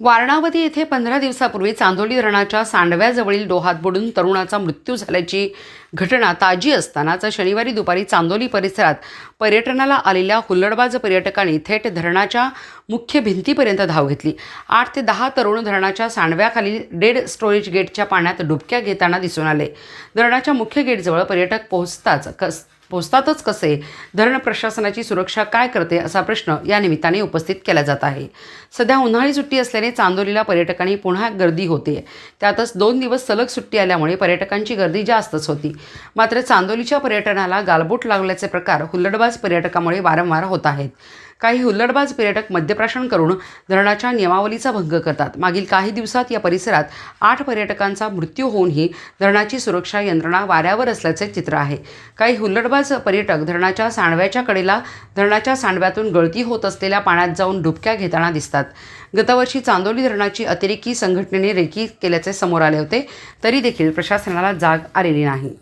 वारणावती येथे पंधरा दिवसापूर्वी चांदोली धरणाच्या सांडव्याजवळील डोहात बुडून तरुणाचा मृत्यू झाल्याची घटना ताजी असतानाच शनिवारी दुपारी चांदोली परिसरात पर्यटनाला आलेल्या हुल्लडबाज पर्यटकांनी थेट धरणाच्या मुख्य भिंतीपर्यंत धाव घेतली. आठ ते दहा तरुण धरणाच्या सांडव्याखालील डेड स्टोरेज गेटच्या पाण्यात डुबक्या घेताना दिसून आले. धरणाच्या मुख्य गेटजवळ पर्यटक पोहोचताच कस पोचतातच कसे? धरण प्रशासनाची सुरक्षा काय करते असा प्रश्न या निमित्ताने उपस्थित केला जात आहे. सध्या उन्हाळी सुट्टी असल्याने चांदोलीला पर्यटकांनी पुन्हा गर्दी होते. त्यातच दोन दिवस सलग सुट्टी आल्यामुळे पर्यटकांची गर्दी जास्तच होती. मात्र चांदोलीच्या पर्यटनाला गालबोट लागल्याचे प्रकार हुल्लडबाज पर्यटकामुळे वारंवार होत आहेत. काही हुल्लडबाज पर्यटक मद्यप्राशन करून धरणाच्या नियमावलीचा भंग करतात. मागील काही दिवसात या परिसरात आठ पर्यटकांचा मृत्यू होऊनही धरणाची सुरक्षा यंत्रणा वाऱ्यावर असल्याचे चित्र आहे. काही हुल्लडबाज पर्यटक धरणाच्या सांडव्याच्या कडेला धरणाच्या सांडव्यातून गळती होत असलेल्या पाण्यात जाऊन डुबक्या घेताना दिसतात. गतवर्षी चांदोली धरणाची अतिरेकी संघटनेने रेकी केल्याचे समोर आले होते तरी देखील प्रशासनाला जाग आलेली नाही.